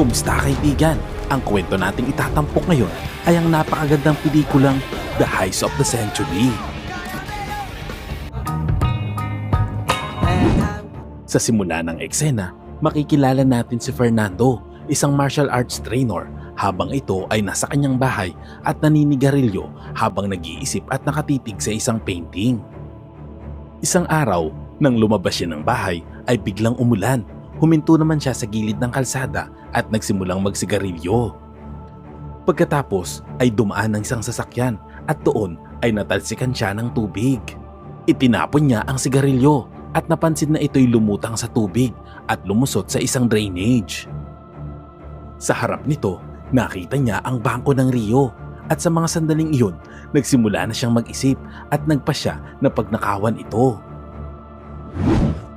Kumusta kaibigan? Ang kwento nating itatampok ngayon ay ang napakagandang pelikulang The Heist of the Century. Sa simula ng eksena, makikilala natin si Fernando, isang martial arts trainer habang ito ay nasa kanyang bahay at naninigarilyo habang nag-iisip at nakatitig sa isang painting. Isang araw, nang lumabas siya ng bahay ay biglang umulan. Huminto naman siya sa gilid ng kalsada at nagsimulang magsigarilyo. Pagkatapos ay dumaan ng isang sasakyan at doon ay natalsikan siya ng tubig. Itinapon niya ang sigarilyo at napansin na ito'y lumutang sa tubig at lumusot sa isang drainage. Sa harap nito, nakita niya ang bangko ng Rio at sa mga sandaling iyon, nagsimula na siyang mag-isip at nagpasya na pagnakawan ito.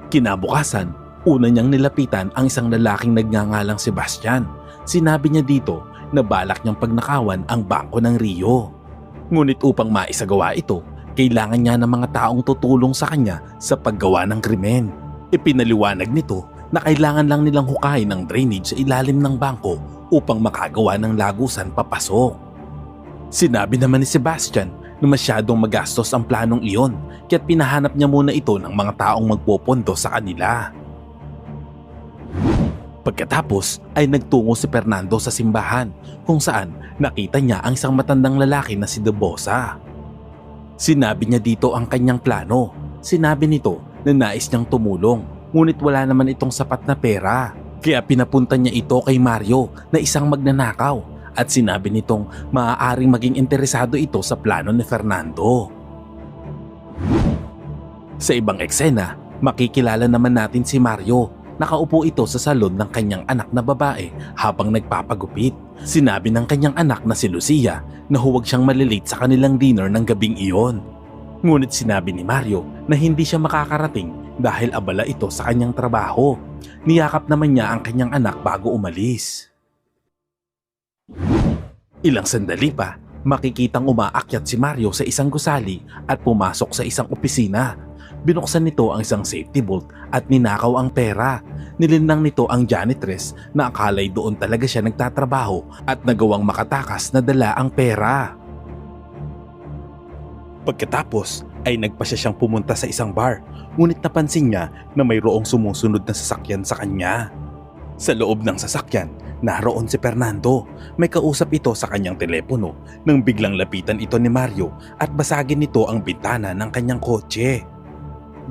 Kinabukasan, una niyang nilapitan ang isang lalaking nagngangalang Sebastian. Sinabi niya dito na balak niyang pagnakawan ang bangko ng Rio. Ngunit upang maisagawa ito, kailangan niya ng mga taong tutulong sa kanya sa paggawa ng krimen. Ipinaliwanag nito na kailangan lang nilang hukayin ang drainage sa ilalim ng bangko upang makagawa ng lagusan papasok. Sinabi naman ni Sebastian na masyadong magastos ang planong iyon kaya't pinahanap niya muna ito ng mga taong magpopondo sa kanila. Pagkatapos ay nagtungo si Fernando sa simbahan kung saan nakita niya ang isang matandang lalaki na si Debosa. Sinabi niya dito ang kanyang plano. Sinabi nito na nais niyang tumulong ngunit wala naman itong sapat na pera. Kaya pinapunta niya ito kay Mario na isang magnanakaw at sinabi nitong maaaring maging interesado ito sa plano ni Fernando. Sa ibang eksena, makikilala naman natin si Mario. Nakaupo ito sa salon ng kanyang anak na babae habang nagpapagupit. Sinabi ng kanyang anak na si Lucia na huwag siyang malilate sa kanilang dinner ng gabing iyon. Ngunit sinabi ni Mario na hindi siya makakarating dahil abala ito sa kanyang trabaho. Niyakap naman niya ang kanyang anak bago umalis. Ilang sandali pa, makikitang umaakyat si Mario sa isang gusali at pumasok sa isang opisina. Binuksan nito ang isang safety bolt at ninakaw ang pera. Nilinang nito ang janitress na akalay doon talaga siya nagtatrabaho at nagawang makatakas na dala ang pera. Pagkatapos ay nagpasya siyang pumunta sa isang bar ngunit napansin niya na mayroong sumusunod na sasakyan sa kanya. Sa loob ng sasakyan, naroon si Fernando. May kausap ito sa kanyang telepono nang biglang lapitan ito ni Mario at basagin nito ang bintana ng kanyang kotse.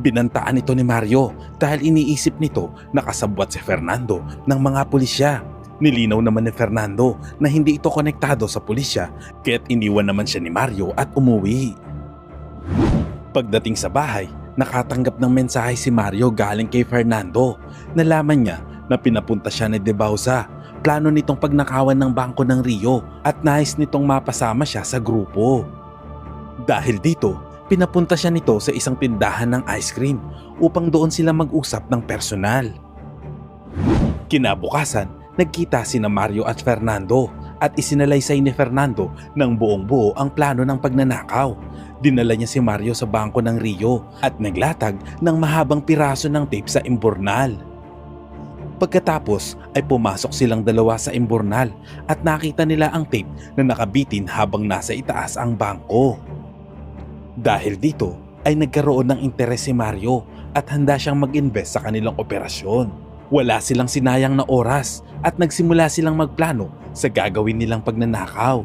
Binantaan ito ni Mario dahil iniisip nito na kasabwat si Fernando ng mga pulisya. Nilinaw naman ni Fernando na hindi ito konektado sa pulisya kaya't iniwan naman siya ni Mario at umuwi. Pagdating sa bahay, nakatanggap ng mensahe si Mario galing kay Fernando. Nalaman niya na pinapunta siya ni De Bauza. Plano nitong pagnakawan ng bangko ng Rio at nais nitong mapasama siya sa grupo. Dahil dito, pinapunta siya nito sa isang tindahan ng ice cream upang doon sila mag-usap ng personal. Kinabukasan, nagkita sina Mario at Fernando at isinalaysay ni Fernando ng buong buo ang plano ng pagnanakaw. Dinala niya si Mario sa bangko ng Rio at naglatag ng mahabang piraso ng tape sa imburnal. Pagkatapos ay pumasok silang dalawa sa imburnal at nakita nila ang tape na nakabitin habang nasa itaas ang bangko. Dahil dito ay nagkaroon ng interes si Mario at handa siyang mag-invest sa kanilang operasyon. Wala silang sinayang na oras at nagsimula silang magplano sa gagawin nilang pagnanakaw.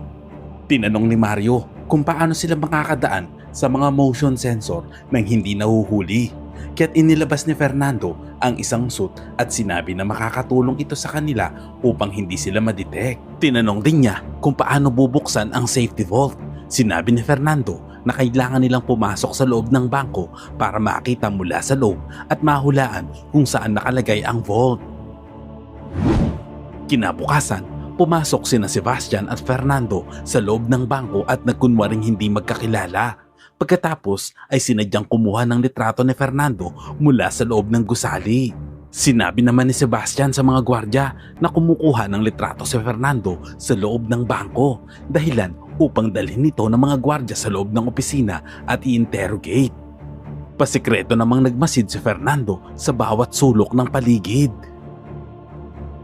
Tinanong ni Mario kung paano sila makakadaan sa mga motion sensor nang hindi nahuhuli. Kaya't inilabas ni Fernando ang isang suit at sinabi na makakatulong ito sa kanila upang hindi sila madetect. Tinanong din niya kung paano bubuksan ang safety vault. Sinabi ni Fernando na kailangan nilang pumasok sa loob ng bangko para makita mula sa loob at mahulaan kung saan nakalagay ang vault. Kinabukasan, pumasok sina Sebastian at Fernando sa loob ng bangko at nagkunwaring hindi magkakilala. Pagkatapos ay sinadyang kumuha ng litrato ni Fernando mula sa loob ng gusali. Sinabi naman ni Sebastian sa mga gwardya na kumukuha ng litrato si Fernando sa loob ng bangko dahilan upang dalhin nito ng mga gwardya sa loob ng opisina at i-interrogate. Pasikreto namang nagmasid si Fernando sa bawat sulok ng paligid.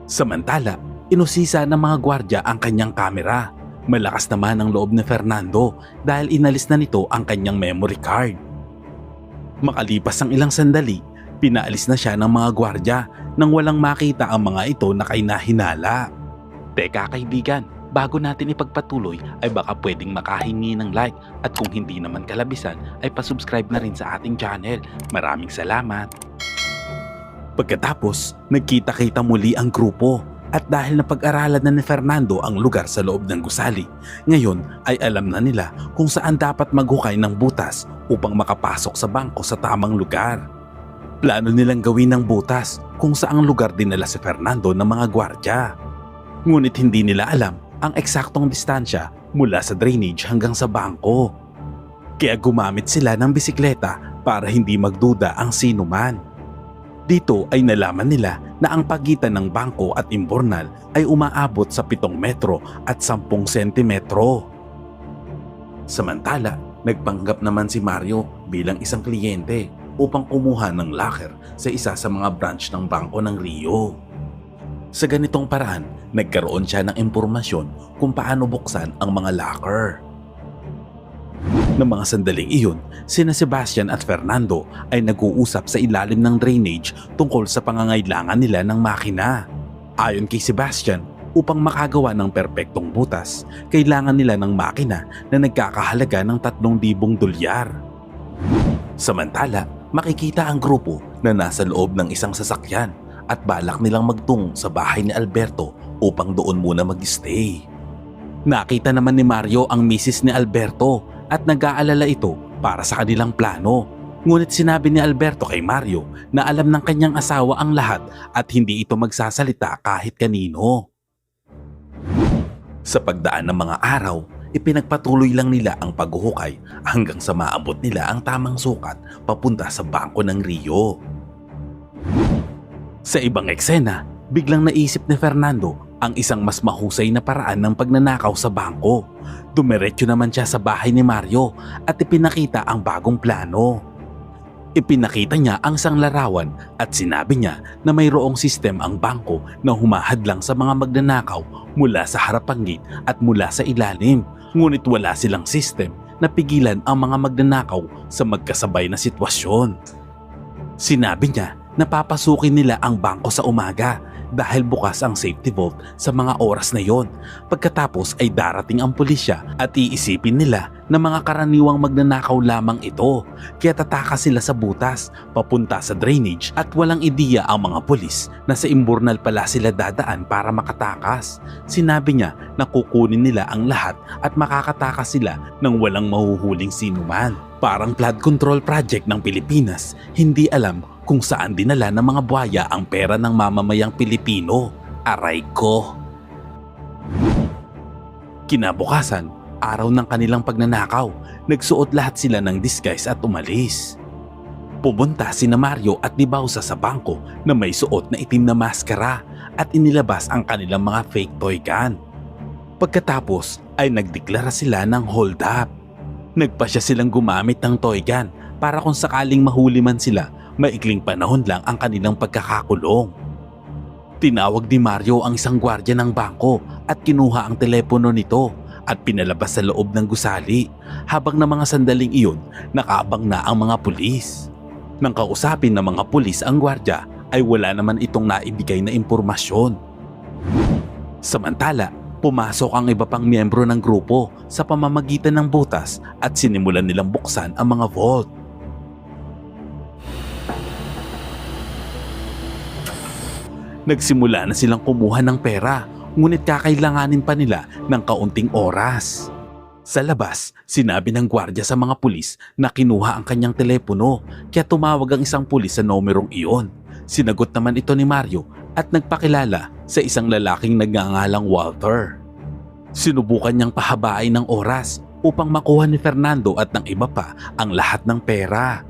Samantala, Inusisa ng mga gwardya ang kanyang kamera. Malakas naman ang loob ni Fernando dahil inalis na nito ang kanyang memory card. Makalipas ang ilang sandali, pinaalis na siya ng mga gwardya nang walang makita ang mga ito na kay nahinala. Teka kaibigan, bago natin ipagpatuloy ay baka pwedeng makahingi ng like at kung hindi naman kalabisan ay pasubscribe na rin sa ating channel. Maraming salamat. Pagkatapos, nagkita-kita muli ang grupo at dahil napag-aralan na ni Fernando ang lugar sa loob ng gusali, ngayon ay alam na nila kung saan dapat maghukay ng butas upang makapasok sa bangko sa tamang lugar. Plano nilang gawin ng butas kung saang lugar dinala si Fernando ng mga gwardya. Ngunit hindi nila alam ang eksaktong distansya mula sa drainage hanggang sa bangko. Kaya gumamit sila ng bisikleta para hindi magduda ang sino man. Dito ay nalaman nila na ang pagitan ng bangko at imbornal ay umaabot sa 7 metro at 10 sentimetro. Samantala, nagpanggap naman si Mario bilang isang kliyente upang kumuha ng locker sa isa sa mga branch ng bangko ng Rio. Sa ganitong paraan, nagkaroon siya ng impormasyon kung paano buksan ang mga locker. Ng mga sandaling iyon, sina Sebastian at Fernando ay nag-uusap sa ilalim ng drainage tungkol sa pangangailangan nila ng makina. Ayon kay Sebastian, upang makagawa ng perpektong butas, kailangan nila ng makina na nagkakahalaga ng 3,000 dolyar. Samantala, makikita ang grupo na nasa loob ng isang sasakyan at balak nilang magtung sa bahay ni Alberto upang doon muna mag-stay. Nakita naman ni Mario ang misis ni Alberto at nag-aalala ito para sa kanilang plano. Ngunit sinabi ni Alberto kay Mario na alam ng kanyang asawa ang lahat at hindi ito magsasalita kahit kanino. Sa pagdaan ng mga araw, ipinagpatuloy lang nila ang paghuhukay hanggang sa maabot nila ang tamang sukat papunta sa bangko ng Rio. Sa ibang eksena, biglang naisip ni Fernando ang isang mas mahusay na paraan ng pagnanakaw sa bangko. Dumiretso naman siya sa bahay ni Mario at ipinakita ang bagong plano. Ipinakita niya ang sanglarawan at sinabi niya na mayroong sistem ang bangko na humahadlang sa mga magnanakaw mula sa harapang gate at mula sa ilalim. Ngunit wala silang system na pigilan ang mga magnanakaw sa magkasabay na sitwasyon. Sinabi niya na papasukin nila ang bangko sa umaga dahil bukas ang safety vault sa mga oras na yon. Pagkatapos ay darating ang pulisya at iisipin nila na mga karaniwang magnanakaw lamang ito. Kaya tataka sila sa butas, papunta sa drainage at walang ideya ang mga pulis na sa imburnal pala sila dadaan para makatakas. Sinabi niya na kukunin nila ang lahat at makakatakas sila ng walang mahuhuling sinuman. Parang flood control project ng Pilipinas, hindi alam kung saan dinala ng mga buhaya ang pera ng mamamayang Pilipino. Aray ko! Kinabukasan, araw ng kanilang pagnanakaw, nagsuot lahat sila ng disguise at umalis. Pumunta si na Mario at ni Bausa sa bangko na may suot na itim na maskara at inilabas ang kanilang mga fake toy gun. Pagkatapos ay nagdeklara sila ng hold up. Nagpasya silang gumamit ng toy gun para kung sakaling mahuli man sila maikling panahon lang ang kanilang pagkakakulong. Tinawag ni Mario ang isang gwardya ng bangko at kinuha ang telepono nito at pinalabas sa loob ng gusali habang na mga sandaling iyon nakaabang na ang mga pulis. Nang kausapin ng mga pulis ang gwardya ay wala naman itong naibigay na impormasyon. Samantala, pumasok ang iba pang miyembro ng grupo sa pamamagitan ng butas at sinimulan nilang buksan ang mga vault. Nagsimula na silang kumuha ng pera, ngunit kakailanganin pa nila ng kaunting oras. Sa labas, sinabi ng gwardya sa mga pulis na kinuha ang kanyang telepono kaya tumawag ang isang pulis sa numerong iyon. Sinagot naman ito ni Mario at nagpakilala sa isang lalaking nagngangalang Walter. Sinubukan niyang pahabain ng oras upang makuha ni Fernando at ng iba pa ang lahat ng pera.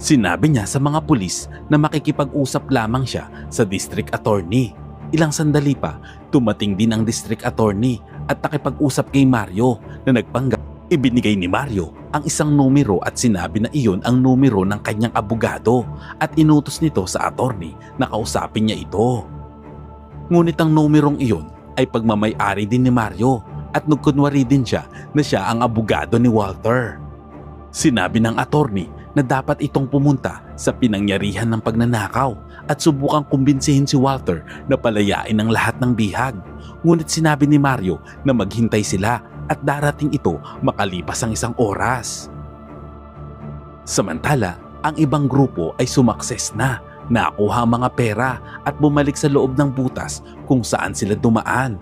Sinabi niya sa mga pulis na makikipag-usap lamang siya sa district attorney. Ilang sandali pa, tumating din ang district attorney at nakipag-usap kay Mario na nagpanggap. Ibinigay ni Mario ang isang numero at sinabi na iyon ang numero ng kanyang abogado at inutos nito sa attorney na kausapin niya ito. Ngunit ang numerong iyon ay pagmamay-ari din ni Mario at nagkunwari din siya na siya ang abogado ni Walter. Sinabi ng attorney na dapat itong pumunta sa pinangyarihan ng pagnanakaw at subukang kumbinsihin si Walter na palayain ang lahat ng bihag. Ngunit sinabi ni Mario na maghintay sila at darating ito makalipas ang isang oras. Samantala, ang ibang grupo ay sumakses na, nakuha mga pera at bumalik sa loob ng butas kung saan sila dumaan.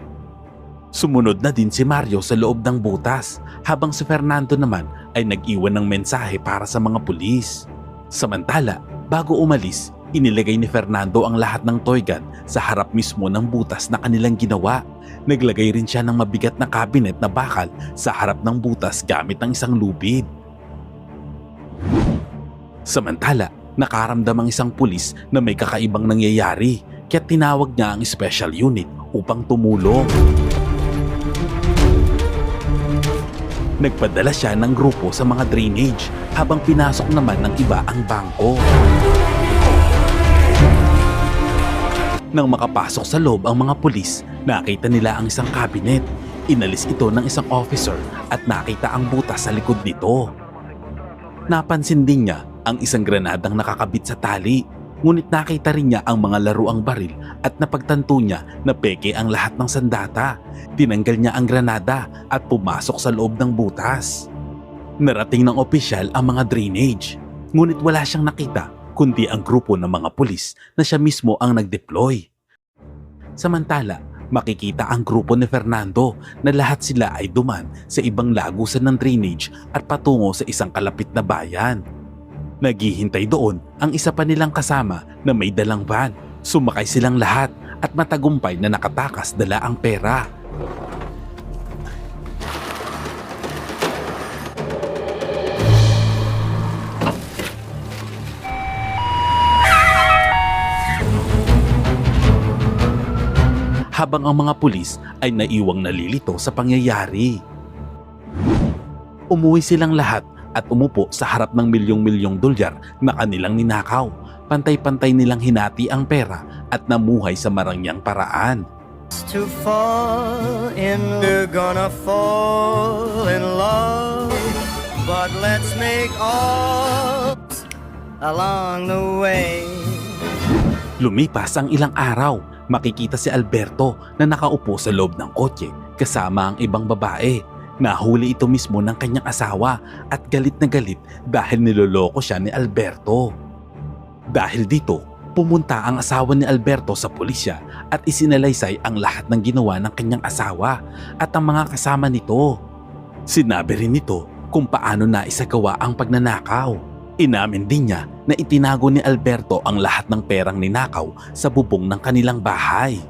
Sumunod na din si Mario sa loob ng butas habang si Fernando naman ay nag-iwan ng mensahe para sa mga pulis. Samantala, bago umalis, inilagay ni Fernando ang lahat ng toy gun sa harap mismo ng butas na kanilang ginawa. Naglagay rin siya ng mabigat na cabinet na bakal sa harap ng butas gamit ng isang lubid. Samantala, nakaramdam ang isang pulis na may kakaibang nangyayari kaya tinawag niya ang special unit upang tumulong. Nagpadala siya ng grupo sa mga drainage habang pinasok naman ng iba ang bangko. Nang makapasok sa loob ang mga pulis, nakita nila ang isang cabinet. Inalis ito ng isang officer at nakita ang butas sa likod nito. Napansin din niya ang isang granadang nakakabit sa tali. Ngunit nakita rin niya ang mga laruang baril at napagtanto niya na peke ang lahat ng sandata. Tinanggal niya ang granada at pumasok sa loob ng butas. Narating ng opisyal ang mga drainage. Ngunit wala siyang nakita kundi ang grupo ng mga pulis na siya mismo ang nag-deploy. Samantala, makikita ang grupo ni Fernando na lahat sila ay duman sa ibang lagusan ng drainage at patungo sa isang kalapit na bayan. Naghihintay doon ang isa pa nilang kasama na may dalang van. Sumakay silang lahat at matagumpay na nakatakas dala ang pera. Habang ang mga pulis ay naiwang nalilito sa pangyayari. Umuwi silang lahat at umupo sa harap ng milyong-milyong dolyar na kanilang ninakaw. Pantay-pantay nilang hinati ang pera at namuhay sa marangyang paraan. to fall in we're gonna fall in love but let's make all along the way Lumipas ang ilang araw, makikita si Alberto na nakaupo sa loob ng kotse kasama ang ibang babae. Nahuli ito mismo ng kanyang asawa at galit na galit dahil niloloko siya ni Alberto. Dahil dito, pumunta ang asawa ni Alberto sa pulisya at isinalaysay ang lahat ng ginawa ng kanyang asawa at ang mga kasama nito. Sinabi rin nito kung paano na isagawa ang pagnanakaw. Inamin din niya na itinago ni Alberto ang lahat ng perang ninakaw sa bubong ng kanilang bahay.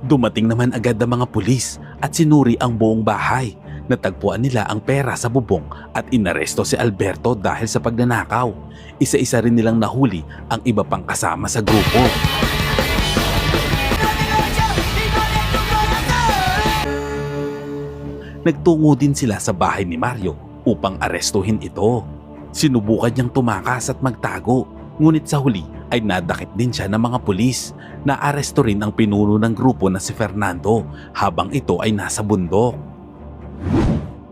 Dumating naman agad ang mga pulis at sinuri ang buong bahay. Natagpuan nila ang pera sa bubong at inaresto si Alberto dahil sa pagnanakaw. Isa-isa rin nilang nahuli ang iba pang kasama sa grupo. Nagtungo din sila sa bahay ni Mario upang arestuhin ito. Sinubukan niyang tumakas at magtago, ngunit sa huli ay nadakip din siya ng mga pulis. Naaresto rin ang pinuno ng grupo na si Fernando habang ito ay nasa bundok.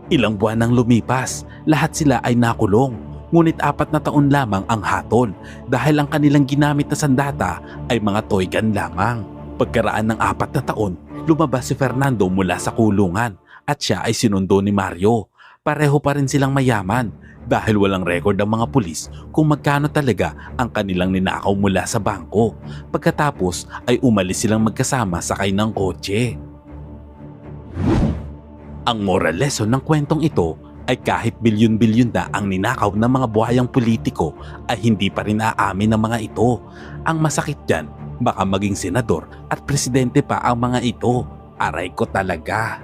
Ilang buwan nang lumipas, lahat sila ay nakulong. Ngunit apat na taon lamang ang hatol dahil ang kanilang ginamit na sandata ay mga toy gun lamang. Pagkaraan ng apat na taon, lumabas si Fernando mula sa kulungan at siya ay sinundo ni Mario. Pareho pa rin silang mayaman dahil walang record ang mga pulis kung magkano talaga ang kanilang ninakaw mula sa bangko. Pagkatapos ay umalis silang magkasama sakay ng kotse. Ang moral lesson ng kwentong ito ay kahit bilyon-bilyon na ang ninakaw ng mga buhayang politiko ay hindi pa rin aamin ng mga ito. Ang masakit dyan, baka maging senador at presidente pa ang mga ito. Aray ko talaga.